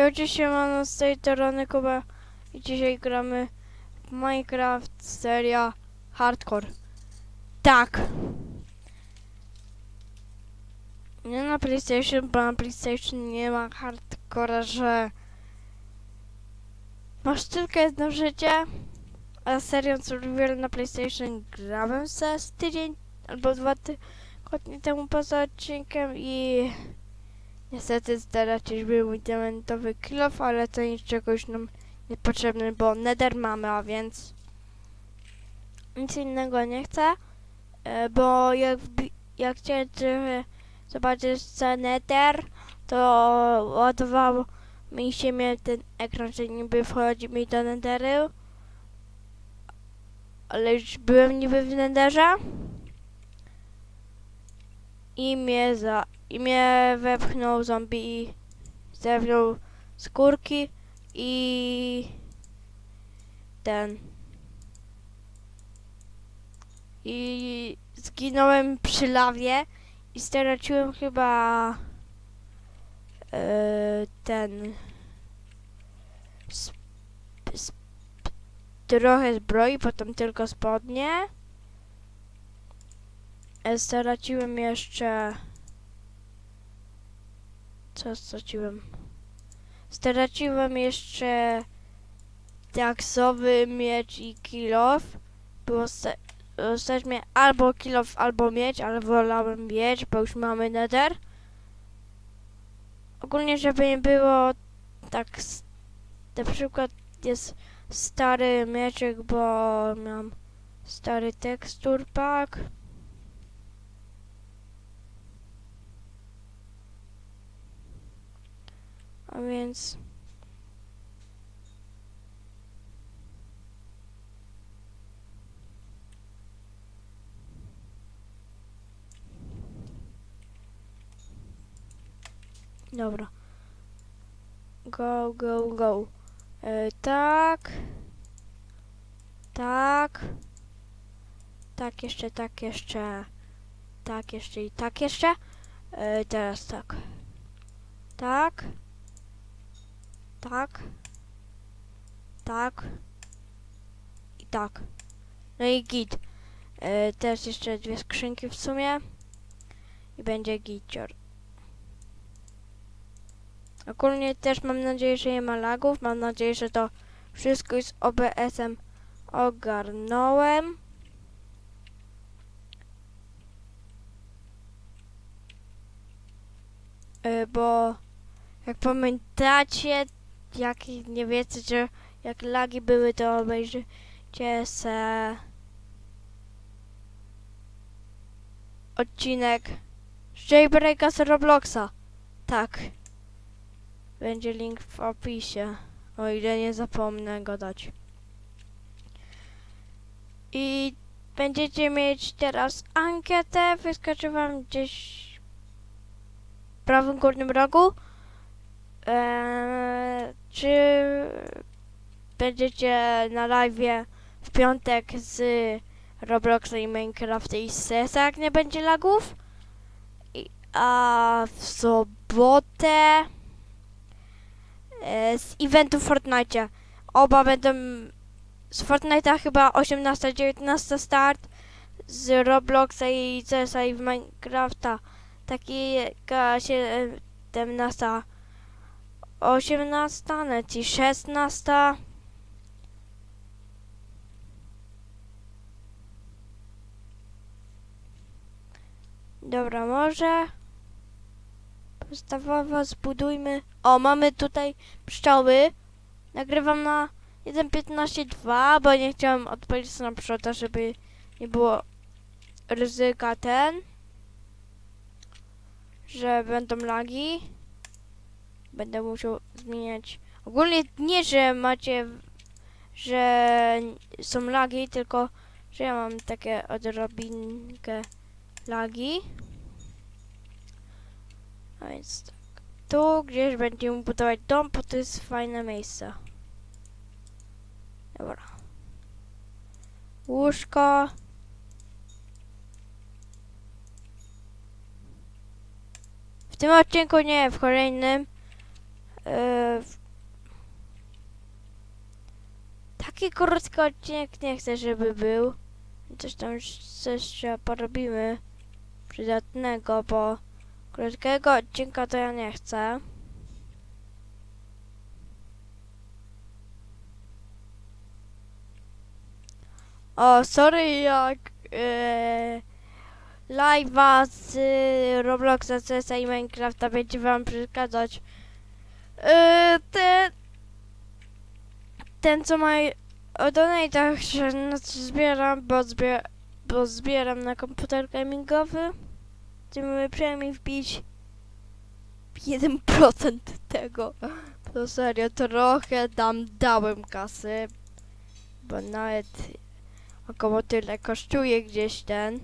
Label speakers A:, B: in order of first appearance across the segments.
A: I oczywiście mam z tej strony Kuba i dzisiaj gramy w Minecraft seria Hardcore. Tak. Nie na PlayStation, bo na PlayStation nie ma hardcora, że masz tylko jedno życie, a serią Survival na PlayStation grałem se z tydzień albo dwa tygodnie temu poza odcinkiem i niestety straciłby mój diamentowy kilof, ale to niczego już nam niepotrzebne, bo nether mamy, a więc nic innego nie chcę, e, bo jak, jak chciałem trochę zobaczyć co nether, to ładowało mi się mnie ten ekran, że niby wchodzi mi do netheru, ale już byłem niby w netherze i mnie za i mnie wepchnął zombie i zerwał skórki i ten i zginąłem przy lawie i straciłem chyba e, ten sp, sp, trochę zbroi, potem tylko spodnie. E, straciłem jeszcze co straciłem? Straciłem jeszcze diaksowy miecz i kilof. Było sta- stać mnie albo kilof, albo miecz, ale wolałem miecz, bo już mamy nether. Ogólnie, żeby nie było tak, na przykład jest stary mieczek, bo mam stary tekstur pack. Więc... Dobra. Go, go, go. E, tak. Tak. Tak jeszcze, tak jeszcze. Tak jeszcze i tak jeszcze. E, teraz tak. Tak. Tak. Tak. I tak. No i git. E, teraz jeszcze dwie skrzynki w sumie. I będzie gicior. Ogólnie też mam nadzieję, że nie ma lagów. Mam nadzieję, że to wszystko z OBS-em ogarnąłem. E, bo jak pamiętacie, jak nie wiecie, jak lagi były, to obejrzyjcie se odcinek z Jailbreaka z Robloxa. Tak. Będzie link w opisie, o ile nie zapomnę go dać. I będziecie mieć teraz ankietę, wyskoczy wam gdzieś w prawym górnym rogu. Eee, czy będziecie na live w piątek z Robloxa i Minecrafta i CS, jak nie będzie lagów? I, a w sobotę e, z eventu Fortnite. Oba będą z Fortnite'a chyba 18-19 start, z Robloxa i CS i w Minecrafta taki jaka 17 18, nawet i 16. Dobra, może podstawowo zbudujmy. O, mamy tutaj pszczoły. Nagrywam na 1.15.2, bo nie chciałem odpalić snapshota, żeby nie było ryzyka ten, że będą lagi będę musiał zmieniać. Ogólnie nie, że macie, że są lagi, tylko że ja mam takie odrobinkę lagi. A więc tak. Tu gdzieś będziemy budować dom, bo to jest fajne miejsce. Dobra. Łóżko. W tym odcinku nie, w kolejnym. Yy, Taki krótki odcinek nie chcę, żeby był. Coś tam coś jeszcze porobimy przydatnego, bo krótkiego odcinka to ja nie chcę. O, sorry, jak yy, live'a z Robloxa, CS i Minecrafta będzie wam przeszkadzać. E, ten, ten co ma o donate'ach się zbieram, bo, zbier, bo zbieram na komputer gamingowy. Chcemy przynajmniej wbić 1% tego. To serio, trochę tam dałem kasy, bo nawet około tyle kosztuje gdzieś ten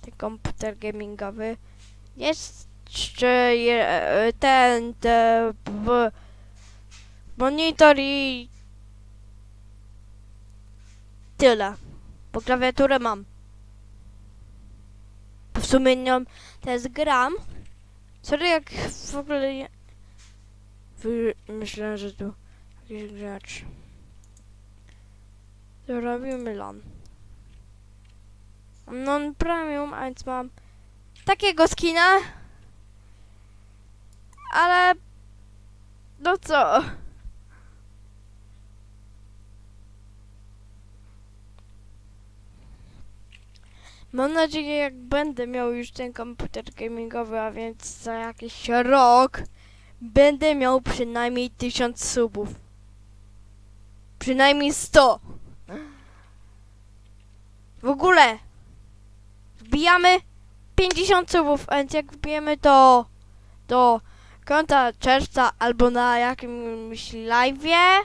A: ten komputer gamingowy. Jeszcze e, ten, te, w, monitor i tyle. Bo klawiaturę mam. W sumie nią teraz gram. Sorry jak w ogóle. Wy- Myślę, że tu jakiś gracz. To robimy LAN. Mam non premium, a więc mam takiego skina. Ale... No co? Mam nadzieję, jak będę miał już ten komputer gamingowy, a więc za jakiś rok będę miał przynajmniej 1000 subów. Przynajmniej 100. W ogóle wbijamy 50 subów, a więc jak wbijemy do, do końca czerwca albo na jakimś live'ie,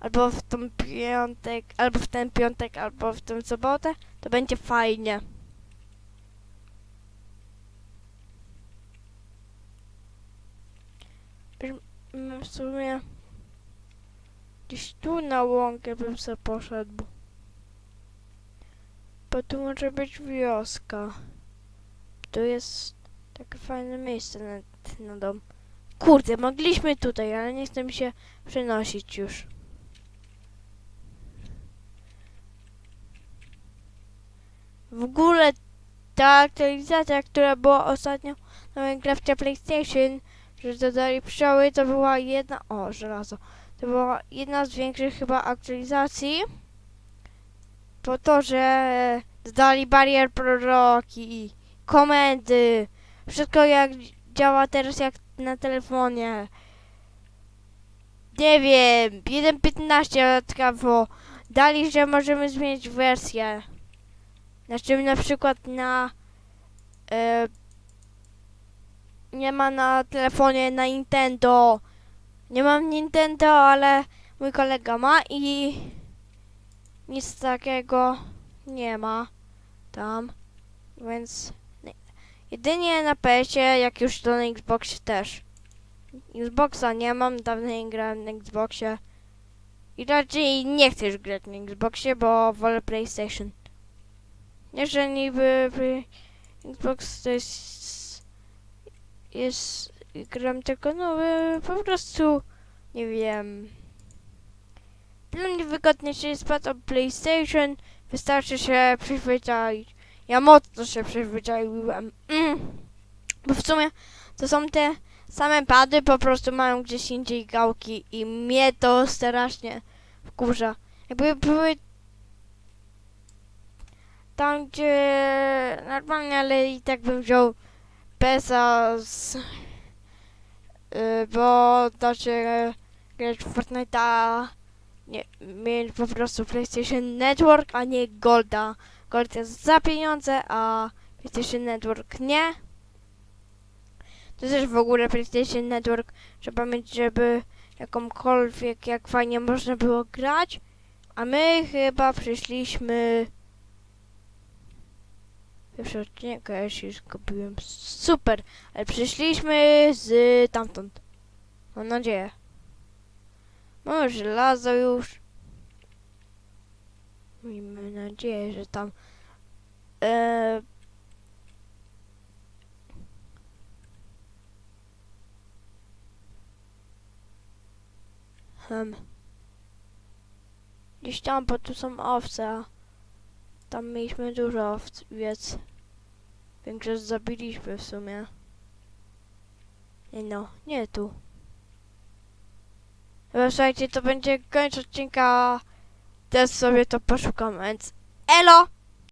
A: albo w ten piątek, albo w ten piątek, albo w tę sobotę, to będzie fajnie. W sumie gdzieś tu na łąkę bym sobie poszedł. Bo tu może być wioska. Tu jest takie fajne miejsce na, na dom. Kurde, mogliśmy tutaj, ale nie chcę mi się przenosić już. W ogóle ta aktualizacja, która była ostatnio na Minecrafcie PlayStation, że dodali pszczoły, to była jedna... O, żelazo. To była jedna z większych chyba aktualizacji. Po to, że dodali barier proroki, komendy, wszystko jak działa teraz jak na telefonie. Nie wiem, 1.15 ciekawo. Dali, że możemy zmienić wersję. Na czym na przykład na e, nie ma na telefonie na Nintendo. Nie mam Nintendo, ale mój kolega ma i nic takiego nie ma tam. Więc. Jedynie na PS-ie, jak już to na Xboxie też. Xboxa nie mam, dawno nie grałem na Xboxie. I raczej nie chcę już grać na Xboxie, bo wolę PlayStation. Że niby by Xbox to jest... jest... gram tylko nowy, po prostu... nie wiem... Dla mnie wygodnie się spadł o PlayStation, wystarczy się przyzwyczaić. Ja mocno się przyzwyczaiłem. Mm. Bo w sumie to są te same pady, po prostu mają gdzieś indziej gałki i mnie to strasznie wkurza. Jakby były tam, gdzie normalnie, ale i tak bym wziął PESA z... Yy, bo da się grać w Fortnite'a nie, mieć po prostu PlayStation Network, a nie Golda. Gold jest za pieniądze, a PlayStation Network nie. To też w ogóle PlayStation Network trzeba mieć, żeby jakąkolwiek, jak fajnie można było grać. A my chyba przyszliśmy... Pierwszy odcinek, ja się już kupiłem. Super! Ale przyszliśmy z tamtąd. Mam nadzieję. Mamy żelazo już. Miejmy nadzieję, że tam... E... Hmm. Gdzieś tam, bo tu są owce. Tam mieliśmy dużo owc, więc większość zabiliśmy w sumie. Nie no, nie tu. Słuchajcie, to będzie koniec odcinka. Teraz sobie to poszukam, więc elo!